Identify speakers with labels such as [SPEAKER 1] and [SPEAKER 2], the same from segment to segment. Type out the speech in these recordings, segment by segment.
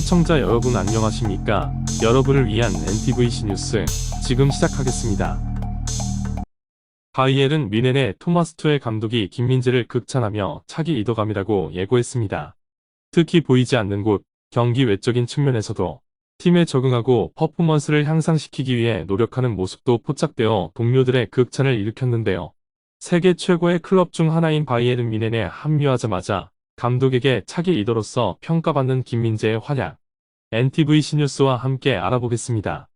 [SPEAKER 1] 시청자 여러분 안녕하십니까? 여러분을 위한 NTVC 뉴스 지금 시작하겠습니다. 바이엘은 미넨의 토마스 투엘 감독이 김민재를 극찬하며 차기 이더감이라고 예고했습니다. 특히 보이지 않는 곳, 경기 외적인 측면에서도 팀에 적응하고 퍼포먼스를 향상시키기 위해 노력하는 모습도 포착되어 동료들의 극찬을 일으켰는데요. 세계 최고의 클럽 중 하나인 바이에른 미넨에 합류하자마자 감독에게 차기 리더로서 평가받는 김민재의 활약. NTVC 뉴스와 함께 알아보겠습니다.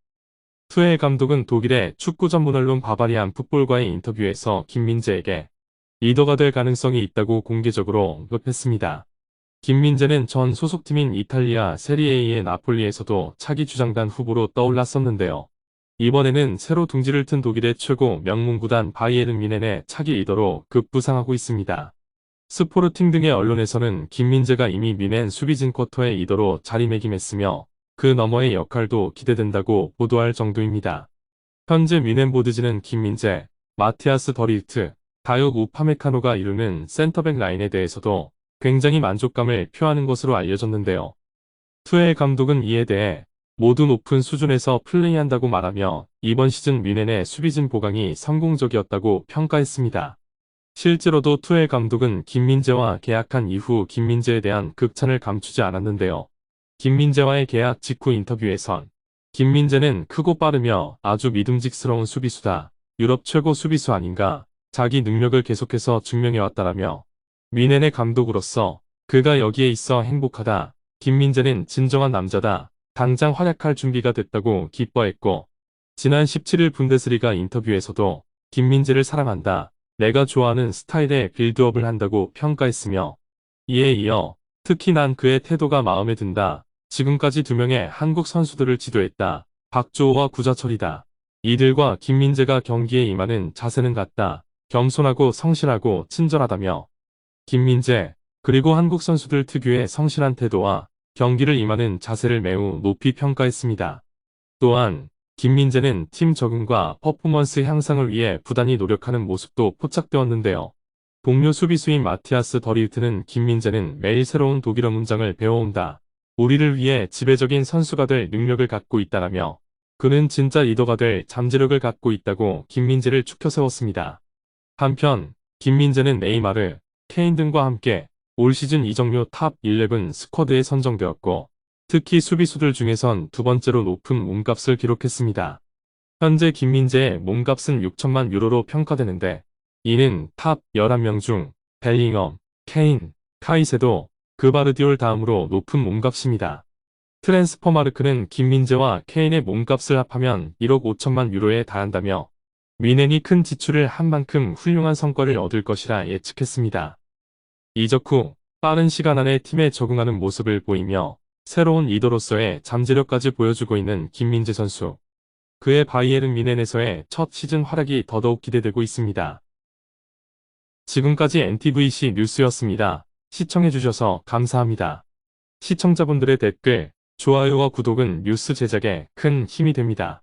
[SPEAKER 1] 투엘 감독은 독일의 축구 전문 언론 바바리안 풋볼과의 인터뷰에서 김민재에게 리더가 될 가능성이 있다고 공개적으로 언급했습니다. 김민재는 전 소속팀인 이탈리아 세리에의 나폴리에서도 차기 주장단 후보로 떠올랐었는데요. 이번에는 새로 둥지를 튼 독일의 최고 명문구단 바이에른 미넨의 차기 리더로 급부상하고 있습니다. 스포르팅 등의 언론에서는 김민재가 이미 미넨 수비진 쿼터의 리더로 자리매김했으며 그 너머의 역할도 기대된다고 보도할 정도입니다. 현재 미넨 보드지는 김민재, 마티아스 더리트, 다육 우파메카노가 이루는 센터백 라인에 대해서도 굉장히 만족감을 표하는 것으로 알려졌는데요. 투엘 감독은 이에 대해 모두 높은 수준에서 플레이한다고 말하며 이번 시즌 미넨의 수비진 보강이 성공적이었다고 평가했습니다. 실제로도 투엘 감독은 김민재와 계약한 이후 김민재에 대한 극찬을 감추지 않았는데요. 김민재와의 계약 직후 인터뷰에선 김민재는 크고 빠르며 아주 믿음직스러운 수비수다. 유럽 최고 수비수 아닌가. 자기 능력을 계속해서 증명해왔다라며 미넨의 감독으로서 그가 여기에 있어 행복하다. 김민재는 진정한 남자다. 당장 활약할 준비가 됐다고 기뻐했고 지난 17일 분데스리가 인터뷰에서도 김민재를 사랑한다. 내가 좋아하는 스타일의 빌드업을 한다고 평가했으며 이에 이어 특히 난 그의 태도가 마음에 든다. 지금까지 두 명의 한국 선수들을 지도했다. 박조호와 구자철이다. 이들과 김민재가 경기에 임하는 자세는 같다. 겸손하고 성실하고 친절하다며 김민재 그리고 한국 선수들 특유의 성실한 태도와 경기를 임하는 자세를 매우 높이 평가했습니다. 또한 김민재는 팀 적응과 퍼포먼스 향상을 위해 부단히 노력하는 모습도 포착되었는데요. 동료 수비수인 마티아스 더리우트는 김민재는 매일 새로운 독일어 문장을 배워온다. 우리를 위해 지배적인 선수가 될 능력을 갖고 있다라며 그는 진짜 리더가 될 잠재력을 갖고 있다고 김민재를 축켜 세웠습니다. 한편 김민재는 네이마르, 케인 등과 함께 올 시즌 이적료 탑 11 스쿼드에 선정되었고 특히 수비수들 중에선 두 번째로 높은 몸값을 기록했습니다. 현재 김민재의 몸값은 6천만 유로로 평가되는데 이는 탑 11명 중 벨링엄, 케인, 카이세도 그바르디올 다음으로 높은 몸값입니다. 트랜스퍼마르크는 김민재와 케인의 몸값을 합하면 1억 5천만 유로에 달한다며 미넨이 큰 지출을 한 만큼 훌륭한 성과를 얻을 것이라 예측했습니다. 이적 후 빠른 시간 안에 팀에 적응하는 모습을 보이며 새로운 리더로서의 잠재력까지 보여주고 있는 김민재 선수. 그의 바이에른 미넨에서의 첫 시즌 활약이 더더욱 기대되고 있습니다. 지금까지 NTVC 뉴스였습니다. 시청해주셔서 감사합니다. 시청자분들의 댓글, 좋아요와 구독은 뉴스 제작에 큰 힘이 됩니다.